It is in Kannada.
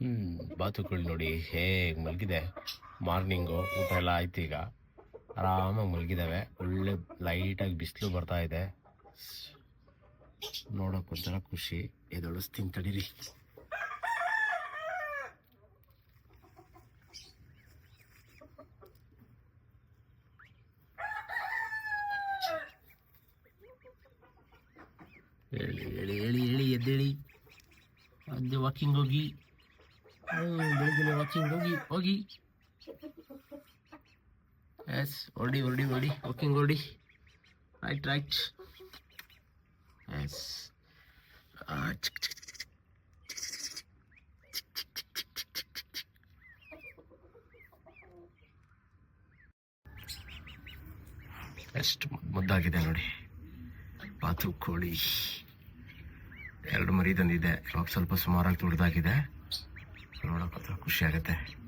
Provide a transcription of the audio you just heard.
ಹ್ಮ್ ಬಾತುಗಳು ನೋಡಿ ಹೇಗೆ ಮಲಗಿದೆ. ಮಾರ್ನಿಂಗು ಊಟ ಎಲ್ಲ ಆಯ್ತು ಈಗ. ಆರಾಮಾಗಿ ಮಲಗಿದಾವೆ. ಒಳ್ಳೆ ಲೈಟಾಗಿ ಬಿಸಿಲು ಬರ್ತಾ ಇದೆ. ನೋಡೋಕೆ ಒಂಥರ ಖುಷಿ. ಎದೊಳಿಸ್ತೀನಿ ತಡೀರಿ. ಹೇಳಿ ಹೇಳಿ ಹೇಳಿ ಹೇಳಿ, ಎದ್ದೇಳಿ. ಅದೇ ವಾಕಿಂಗ್ ಹೋಗಿ ಬೆಳಗ್ಗೆ ವಾಕಿಂಗ್ ಹೋಗಿ ಹೋಗಿ ಎಸ್ ಹೊರಡಿ ಹೊರಡಿ ಹೊರಡಿ ವಾಕಿಂಗ್ ಹೊರಡಿ ರೈಟ್ ರೈಟ್ ಎಸ್ ಎಷ್ಟು ಮುದ್ದಾಗಿದೆ ನೋಡಿ ಬಾತು ಕೋಳಿ ಎರಡು ಮರಿ ತಂದಿದ್ದೆ. ಇವಾಗ ಸ್ವಲ್ಪ ಸುಮಾರಾಗಿ ದೊಡ್ಡದಾಗಿದೆ ನೋಡೋಕೆ ಖುಷಿ ಆಗುತ್ತೆ.